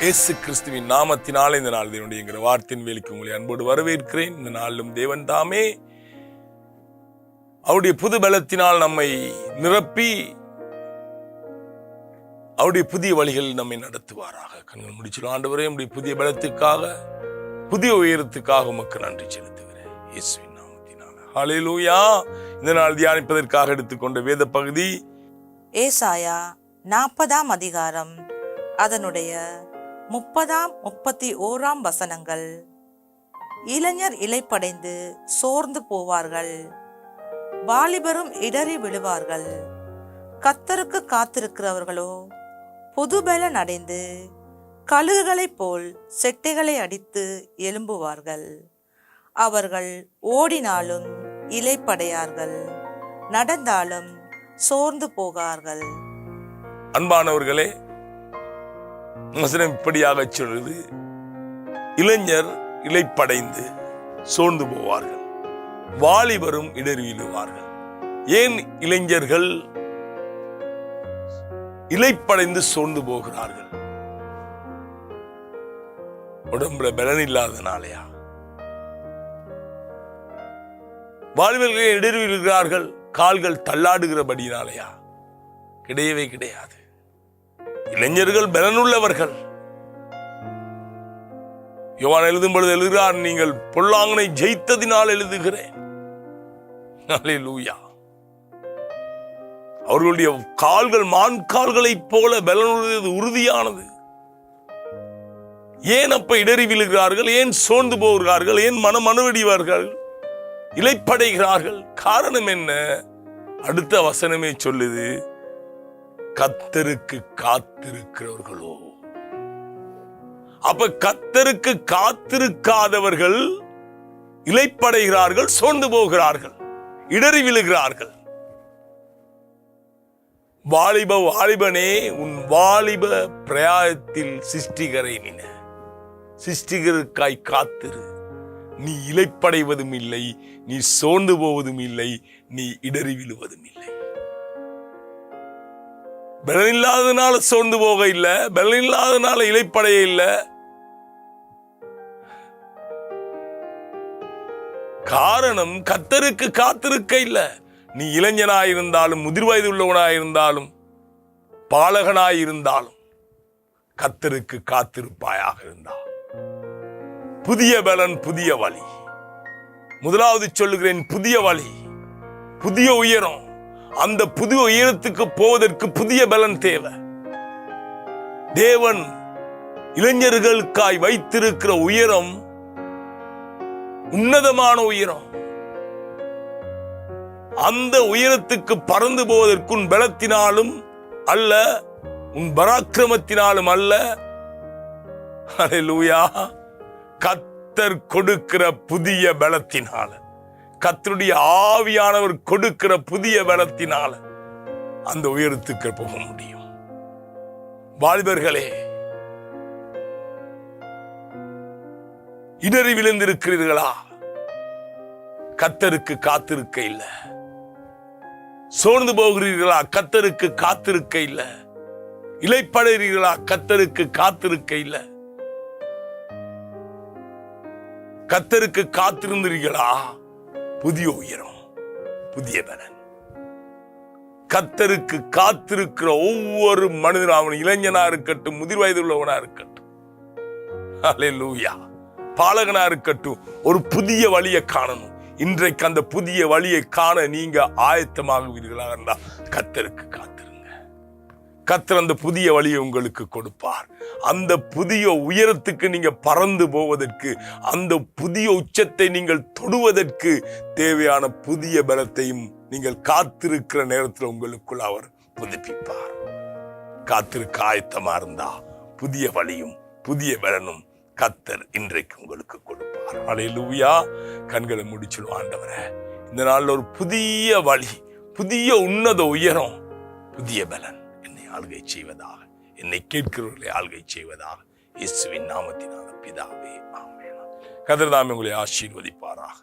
இயேசு கிறிஸ்துவின் நாமத்தினாலே இந்த நாள் தேவனுடைய என்கிற வார்த்தையின் வேலைக்கு உங்களை அன்போடு வரவேற்கிறேன். இந்த நாளிலும் தேவன் தாமே அவருடைய புது பலத்தினால் நம்மை நிரப்பி அவருடைய புதிய வழிகளில் நம்மை நடத்துவாராக. கண்கள் முடிச்சிடும். ஆண்டவரே நம்முடைய புதிய பலத்துக்காக புதிய உயரத்துக்காக உமக்கு நன்றி செலுத்துகிறேன். இயேசுவின் நாமத்தினால. ஹalleluya இந்த நாள் தியானிப்பதற்காக எடுத்துக்கொண்ட வேத பகுதி ஏசாயா நாற்பதாம் அதிகாரம் அதனுடைய முப்பதாம் முப்பத்தி ஓராம் வசனங்கள். இளைஞர் இலைப்படைந்து சோர்ந்து போவார்கள். வாலிபரும் இடறி விழுவார்கள். கத்தருக்கு காத்திருக்கிறவர்களோ புதுபலன் அடைந்து கழுகுகளைப் போல் செட்டைகளை அடித்து எழும்புவார்கள். அவர்கள் ஓடினாலும் இலைப்படையார்கள் நடந்தாலும் சோர்ந்து போகார்கள். அன்பானவர்களே வசனம் இப்படியாக சொல்லுது. இளைஞர் இலைப்படைந்து சோர்ந்து போவார்கள். வாலிபரும் இடருவிழுவார்கள். ஏன் இளைஞர்கள் இலைப்படைந்து சோர்ந்து போகிறார்கள்? உடம்புல பலன் இல்லாதனாலயா? வாலிபர்கள் இடர்விழுகிறார்கள்? கால்கள் தள்ளாடுகிறபடினாலயா? கிடையவே கிடையாது. இளைஞர்கள் பலனுள்ளவர்கள். யோவான் எழுதும் பொழுது எழுதுகிறார் நீங்கள் பொல்லாங்கனை ஜெயித்ததினால் எழுதுகிறேன். அல்லேலூயா அவர்களுடைய கால்கள் மான் கால்களைப் போல பலனுள்ளது உறுதியானது. ஏன் அப்ப இடறி விழுகிறார்கள்? ஏன் சோர்ந்து போகிறார்கள்? ஏன் மனம் அணுவடிவார்கள்? இலைப்படைகிறார்கள் காரணம் என்ன? அடுத்த வசனமே சொல்லுது கத்தருக்கு காத்திருக்கிறவர்களோ. அப்ப கத்தருக்கு காத்திருக்காதவர்கள் இலைப்படைகிறார்கள் சோர்ந்து போகிறார்கள் இடறி விழுகிறார்கள். வாலிப வாலிபனே உன் வாலிப பிரயாயத்தில் சிஷ்டிகரை நின சிஷ்டிகருக்காய் காத்திரு. நீ இலைப்படைவதும் இல்லை நீ சோர்ந்து போவதும் இல்லை நீ இடறி விழுவதும் இல்லை. பலன் இல்லாததுனால சோர்ந்து போக இல்லை பலன் இல்லாததுனால இலைப்படைய இல்லை. காரணம் கத்தருக்கு காத்திருக்க இல்லை. நீ இளைஞனாயிருந்தாலும் முதிர் வயது உள்ளவனாயிருந்தாலும் பாலகனாயிருந்தாலும் கத்தருக்கு காத்திருப்பாயாக இருந்தா புதிய பலன் புதிய வழி. முதலாவது சொல்லுகிறேன் புதிய வழி புதிய உயரம். அந்த புதிய உயரத்துக்கு போவதற்கு புதிய பலன் தேவை. தேவன் இளைஞர்களுக்காய் வைத்திருக்கிற உயரம் உன்னதமான உயரம். அந்த உயரத்துக்கு பறந்து போவதற்கு உன் பலத்தினாலும் அல்ல உன் பராக்கிரமத்தினாலும் அல்ல. லூயா கத்தர் கொடுக்கிற புதிய பலத்தினால. கத்தருடைய ஆவியானவர் கொடுக்கிற புதிய பலத்தினால அந்த உயரத்துக்கு போக முடியும். வாலிபர்களே இடறி விழுந்திருக்கிறீர்களா? கத்தருக்கு காத்திருக்க இல்ல. சோர்ந்து போகிறீர்களா? கத்தருக்கு காத்திருக்க இல்ல. இலைப்படுகிறீர்களா கத்தருக்கு காத்திருக்க இல்ல. கத்தருக்கு காத்திருந்தீர்களா புதிய உயரம் புதிய பலன். கத்தருக்கு காத்திருக்கிற ஒவ்வொரு மனிதனும் அவன் இளைஞனா இருக்கட்டும் முதிர் வயது உள்ளவனா இருக்கட்டும். அல்லேலூயா பாலகனா இருக்கட்டும் ஒரு புதிய வழியை காணணும். இன்றைக்கு அந்த புதிய வழியை காண நீங்க ஆயத்தமாகுவீர்களா? இருந்தா கத்தருக்கு காத்து கத்தர் அந்த புதிய வழியை உங்களுக்கு கொடுப்பார். அந்த புதிய உயரத்துக்கு நீங்க பறந்து போவதற்கு அந்த புதிய உச்சத்தை நீங்கள் தொடுவதற்கு தேவையான புதிய பலத்தையும் நீங்கள் காத்திருக்கிற நேரத்தில் உங்களுக்குள் அவர் புதுப்பிப்பார். காத்திருக்க ஆயத்தமா இருந்தா புதிய வழியும் புதிய பலனும் கத்தர் இன்றைக்கு உங்களுக்கு கொடுப்பார். அலையிலூயா கண்களை முடிச்சிடும் ஆண்டவரே. இந்த நாளில் ஒரு புதிய வழி புதிய உன்னத உயரம் புதிய பலன். ஆளுகை செய்வதாக. என்னை கேட்கிறவர்களை ஆளுகை செய்வதாக. இயேசுவின் நாமத்தினால பிதாவே ஆமேனா. கதிர்தாமி உங்களை ஆசீர்வதிப்பாராக.